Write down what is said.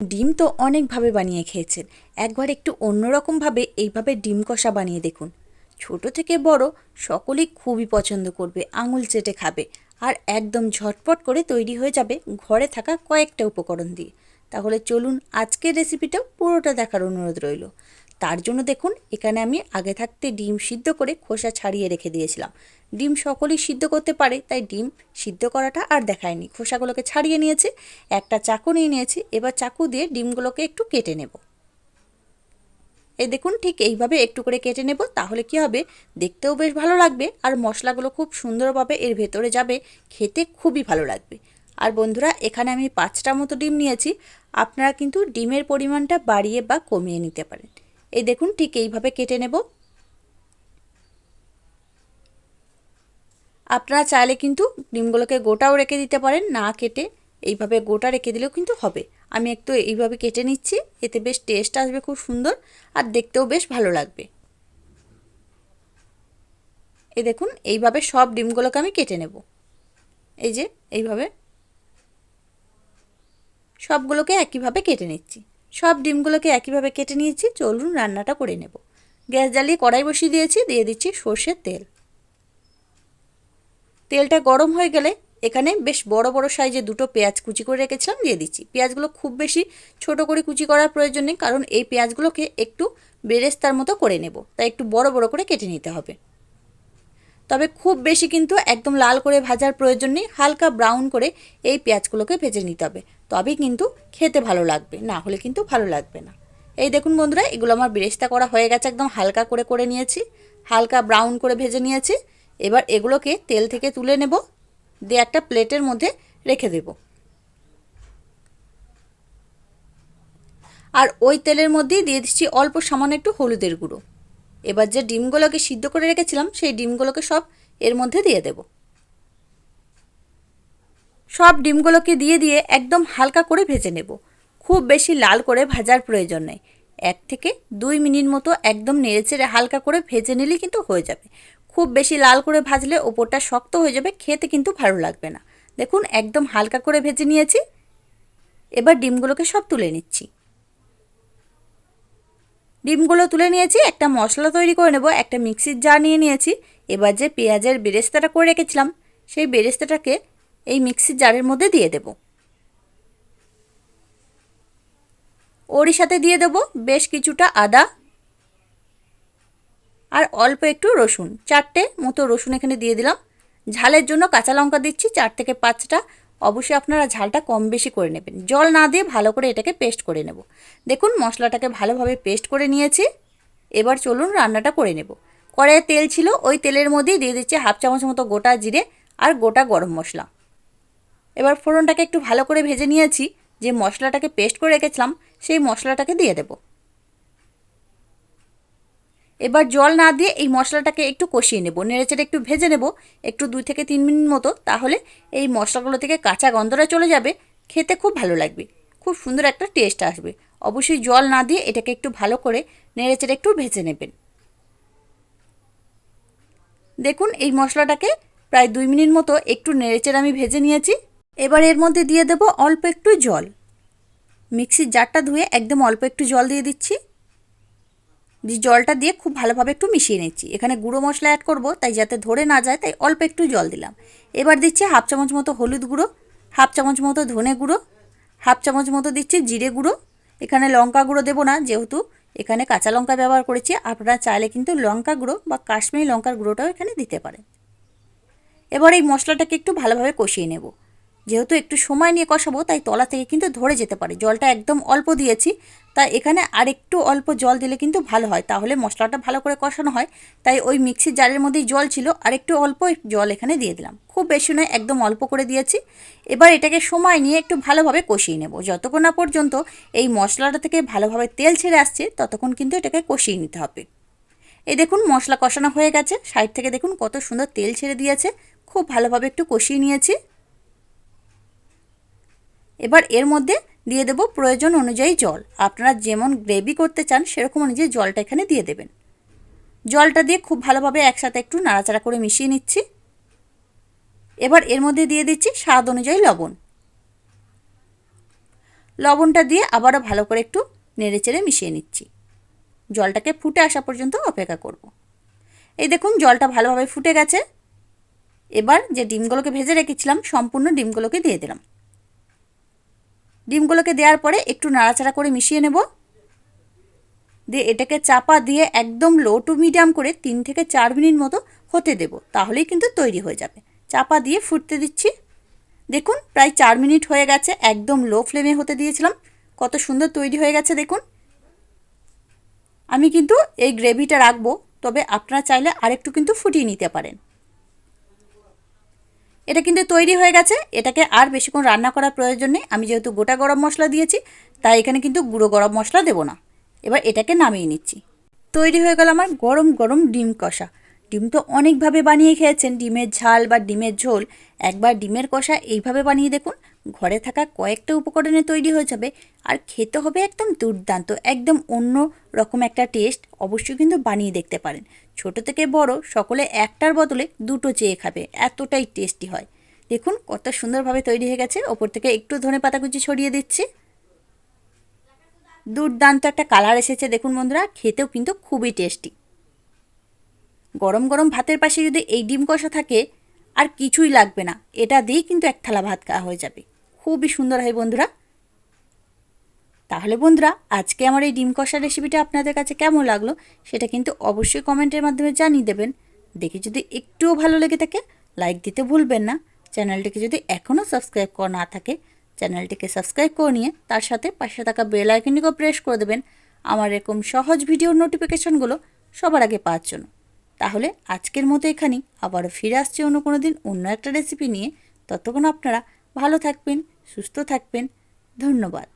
ডিম তো অনেকভাবে বানিয়ে খেয়েছেন। একবার একটু অন্যরকমভাবে এইভাবে ডিম কষা বানিয়ে দেখুন। ছোট থেকে বড় সকলেই খুবই পছন্দ করবে, আঙুল চেটে খাবে আর একদম ঝটপট করে তৈরি হয়ে যাবে ঘরে থাকা কয়েকটা উপকরণ দিয়ে। তাহলে চলুন আজকের রেসিপিটা পুরোটা দেখার অনুরোধ রইল। তার জন্য দেখুন, এখানে আমি আগে থাকতে ডিম সিদ্ধ করে খোসা ছাড়িয়ে রেখে দিয়েছিলাম। ডিম সকলেই সিদ্ধ করতে পারে, তাই ডিম সিদ্ধ করাটা আর দেখায়নি। খোসাগুলোকে ছাড়িয়ে নিয়েছে, একটা চাকু নিয়ে নিয়েছি, এবার চাকু দিয়ে ডিমগুলোকে একটু কেটে নেব। এই দেখুন, ঠিক এইভাবে একটু করে কেটে নেব, তাহলে কি হবে? দেখতেও বেশ ভালো লাগবে আর মশলাগুলো খুব সুন্দরভাবে এর ভেতরে যাবে, খেতে খুবই ভালো লাগবে। আর বন্ধুরা, এখানে আমি পাঁচটা মতো ডিম নিয়েছি, আপনারা কিন্তু ডিমের পরিমাণটা বাড়িয়ে বা কমিয়ে নিতে পারেন। এই দেখুন, ঠিক এইভাবে কেটে নেব। আপনারা চাইলে কিন্তু ডিমগুলোকে গোটাও রেখে দিতে পারেন, না কেটে এইভাবে গোটা রেখে দিলেও কিন্তু হবে। আমি একটু এইভাবে কেটে নিচ্ছি, এতে বেশ টেস্ট আসবে খুব সুন্দর আর দেখতেও বেশ ভালো লাগবে। এই দেখুন, এইভাবে সব ডিমগুলোকে আমি কেটে নেব। এই যে, এইভাবে সবগুলোকে একইভাবে কেটে নিচ্ছি। সব ডিমগুলোকে একইভাবে কেটে নিয়েছি, চলুন রান্নাটা করে নেব। গ্যাস জ্বালিয়ে কড়াই বসিয়ে দিয়েছি, দিয়ে দিচ্ছি সর্ষের তেল। তেলটা গরম হয়ে গেলে এখানে বেশ বড় বড় সাইজে দুটো পেঁয়াজ কুচি করে রেখেছিলাম, দিয়ে দিচ্ছি। পেঁয়াজগুলো খুব বেশি ছোট করে কুচি করার প্রয়োজন নেই, কারণ এই পেঁয়াজগুলোকে একটু বেরেস্তার মতো করে নেব। তাই একটু বড় বড় করে কেটে নিতে হবে। তবে খুব বেশি কিন্তু একদম লাল করে ভাজার প্রয়োজন নেই, হালকা ব্রাউন করে এই পেঁয়াজগুলোকে ভেজে নিতে হবে। তবেই কিন্তু খেতে ভালো লাগবে, না হলে কিন্তু ভালো লাগবে না। এই দেখুন বন্ধুরা, এগুলো আমার বেরেস্তা করা হয়ে গেছে, একদম হালকা করে করে নিয়েছি, হালকা ব্রাউন করে ভেজে নিয়েছি। এবার এগুলোকে তেল থেকে তুলে নেব, দিয়ে একটা প্লেটের মধ্যে রেখে দেব। আর ওই তেলের মধ্যেই দিয়ে দিচ্ছি অল্প সামান্য একটু হলুদের গুঁড়ো। এবার যে ডিমগুলোকে সিদ্ধ করে রেখেছিলাম, সেই ডিমগুলোকে সব এর মধ্যে দিয়ে দেব। সব ডিমগুলোকে দিয়ে দিয়ে একদম হালকা করে ভেজে নেব। খুব বেশি লাল করে ভাজার প্রয়োজন নেই। এক থেকে দুই মিনিট মতো একদম নেড়েচেড়ে হালকা করে ভেজে নিলেই কিন্তু হয়ে যাবে। খুব বেশি লাল করে ভাজলে ওপরটা শক্ত হয়ে যাবে, খেতে কিন্তু ভালো লাগবে না। দেখুন, একদম হালকা করে ভেজে নিয়েছি। এবার ডিমগুলোকে সব তুলে নিচ্ছি। ডিমগুলো তুলে নিয়েছি, একটা মশলা তৈরি করে নেব, একটা মিক্সির জার নিয়ে নিয়েছি। এবার যে পেঁয়াজের বেরেস্তাটা করে রেখেছিলাম, সেই বেরেস্তাটাকে এই মিক্সির জারের মধ্যে দিয়ে দেব। ওরই সাথে দিয়ে দেব বেশ কিছুটা আদা আর অল্প একটু রসুন। চারটে মতো রসুন এখানে দিয়ে দিলাম। ঝালের জন্য কাঁচা লঙ্কা দিচ্ছি, চার থেকে পাঁচটা। অবশ্যই আপনারা ঝালটা কম বেশি করে নেবেন। জল না দিয়ে ভালো করে এটাকে পেস্ট করে নেব। দেখুন, মশলাটাকে ভালোভাবে পেস্ট করে নিয়েছি। এবার চলুন রান্নাটা করে নেব। কড়াইয়ে তেল ছিল, ওই তেলের মধ্যেই দিয়ে দিচ্ছি হাফ চামচ মতো গোটা জিরে আর গোটা গরম মশলা। এবার ফোড়নটাকে একটু ভালো করে ভেজে নিয়েছি। যে মশলাটাকে পেস্ট করে রেখেছিলাম, সেই মশলাটাকে দিয়ে দেবো। এবার জল না দিয়ে এই মশলাটাকে একটু কষিয়ে নেব। নেড়েচেড়ে একটু ভেজে নেব। একটু দুই থেকে তিন মিনিট মতো, তাহলে এই মশলাগুলো থেকে কাঁচা গন্ধটা চলে যাবে। খেতে খুব ভালো লাগবে। খুব সুন্দর একটা টেস্ট আসবে। অবশ্যই জল না দিয়ে এটাকে একটু ভালো করে নেড়েচেড়ে একটু ভেজে নেবেন। দেখুন, এই মশলাটাকে প্রায় দুই মিনিট মতো একটু নেড়েচেড়ে আমি ভেজে নিয়েছি। এবার এর মধ্যে দিয়ে দেব অল্প একটু জল। মিক্সির জারটা ধুয়ে একদম অল্প একটু জল দিয়ে দিচ্ছি। জলটা দিয়ে খুব ভালোভাবে একটু মিশিয়ে নিচ্ছি। এখানে গুঁড়ো মশলা অ্যাড করব, তাই যাতে ধরে না যায়, তাই অল্প একটু জল দিলাম। এবার দিচ্ছি হাফ চামচ মতো হলুদ গুঁড়ো, হাফ চামচ মতো ধনে গুঁড়ো, হাফ চামচ মতো দিচ্ছি জিরে গুঁড়ো। এখানে লঙ্কা গুঁড়ো দেবো না, যেহেতু এখানে কাঁচা লঙ্কা ব্যবহার করেছি, আপনারা চাইলে কিন্তু লঙ্কা গুঁড়ো বা কাশ্মীরি লঙ্কার গুঁড়োটাও এখানে দিতে পারেন। এবার এই মশলাটাকে একটু ভালোভাবে কষিয়ে নেব। যেহেতু একটু সময় নিয়ে কষাবো, তাই তলা থেকে কিন্তু ধরে যেতে পারে। জলটা একদম অল্প দিয়েছি, তাই এখানে আর একটু অল্প জল দিলে কিন্তু ভালো হয়। তাহলে মশলাটা ভালো করে কষানো হয়, তাই ওই মিক্সির জারের মধ্যেই জল ছিল আর একটু অল্প জল এখানে দিয়ে দিলাম। খুব বেশি নয়, একদম অল্প করে দিয়েছি। এবার এটাকে সময় নিয়ে একটু ভালোভাবে কষিয়ে নেব। যতক্ষণ না পর্যন্ত এই মশলাটা থেকে ভালোভাবে তেল ছেড়ে আসছে, ততক্ষণ কিন্তু এটাকে কষিয়ে নিতে হবে। এই দেখুন, মশলা কষানো হয়ে গেছে। সাইড থেকে দেখুন কত সুন্দর তেল ছেড়ে দিয়েছে। খুব ভালোভাবে একটু কষিয়ে নিয়েছি। এবার এর মধ্যে দিয়ে দেব প্রয়োজন অনুযায়ী জল। আপনারা যেমন গ্রেভি করতে চান, সেরকম অনুযায়ী জলটা এখানে দিয়ে দেবেন। জলটা দিয়ে খুব ভালোভাবে একসাথে একটু নাড়াচাড়া করে মিশিয়ে নিচ্ছি। এবার এর মধ্যে দিয়ে দিচ্ছি স্বাদ অনুযায়ী লবণ। লবণটা দিয়ে আবারও ভালো করে একটু নেড়েচেড়ে মিশিয়ে নিচ্ছি। জলটাকে ফুটে আসা পর্যন্ত অপেক্ষা করব। এই দেখুন, জলটা ভালোভাবে ফুটে গেছে। এবার যে ডিমগুলোকে ভেজে রেখেছিলাম, সম্পূর্ণ ডিমগুলোকে দিয়ে দিলাম। ডিমগুলোকে দেওয়ার পরে একটু নাড়াচাড়া করে মিশিয়ে নেব। দিয়ে এটাকে চাপা দিয়ে একদম লো টু মিডিয়াম করে তিন থেকে চার মিনিট মতো হতে দেব, তাহলেই কিন্তু তৈরি হয়ে যাবে। চাপা দিয়ে ফুটতে দিচ্ছি। দেখুন, প্রায় চার মিনিট হয়ে গেছে, একদম লো ফ্লেমে হতে দিয়েছিলাম। কত সুন্দর তৈরি হয়ে গেছে, দেখুন। আমি কিন্তু এই গ্রেভিটা রাখব, তবে আপনারা চাইলে আরেকটু কিন্তু ফুটিয়ে নিতে পারেন। এটা কিন্তু তৈরি হয়ে গেছে। এটাকে আর বেশিক্ষণ রান্না করার প্রয়োজন নেই। আমি যেহেতু গোটা গরম মশলা দিয়েছি, তাই এখানে কিন্তু গুঁড়ো গরম মশলা দেবো না। এবার এটাকে নামিয়ে নিচ্ছি। তৈরি হয়ে গেল আমার গরম গরম ডিম কষা। ডিম তো অনেকভাবে বানিয়ে খেয়েছেন। ডিমের ঝাল বা ডিমের ঝোল, একবার ডিমের কষা এইভাবে বানিয়ে দেখুন। ঘরে থাকা কয়েকটা উপকরণে তৈরি হয়ে যাবে আর খেতে হবে একদম দুর্দান্ত, একদম অন্য রকম একটা টেস্ট অবশ্যই কিন্তু বানিয়ে দেখতে পারেন। ছোট থেকে বড় সকলে একটার বদলে দুটো চেয়ে খাবে, এতটাই টেস্টি হয়। দেখুন কত সুন্দরভাবে তৈরি হয়ে গেছে, ওপর থেকে একটু ধনে পাতা কুচি ছড়িয়ে দিচ্ছি। দুর্দান্ত একটা কালার এসেছে, দেখুন বন্ধুরা, খেতেও কিন্তু খুবই টেস্টি গরম গরম ভাতের পাশে যদি এই ডিম কষা থাকে, আর কিছুই লাগবে না, এটা দিয়েই কিন্তু এক থালা ভাত খাওয়া হয়ে যাবে। খুবই সুন্দর হয় বন্ধুরা। তাহলে বন্ধুরা, আজকে আমার এই ডিম কষা রেসিপিটা আপনাদের কাছে কেমন লাগল সেটা কিন্তু অবশ্যই কমেন্টের মাধ্যমে জানিয়ে দেবেন। দেখে যদি একটুও ভালো লেগে থাকে লাইক দিতে ভুলবেন না। চ্যানেলটিকে যদি এখনও সাবস্ক্রাইব করা না থাকে, চ্যানেলটিকে সাবস্ক্রাইব করে নিয়ে তার সাথে পাশে থাকা বেল আইকনটিকেও প্রেস করে দেবেন। আমার এরকম সহজ ভিডিওর নোটিফিকেশনগুলো সবার আগে পাওয়ার জন্য। তাহলে আজকের মতো এখানেই। আবারও ফিরে আসছি অন্য কোনো দিন অন্য একটা রেসিপি নিয়ে। ততক্ষণ আপনারা ভালো থাকবেন, সুস্থ থাকবেন। ধন্যবাদ।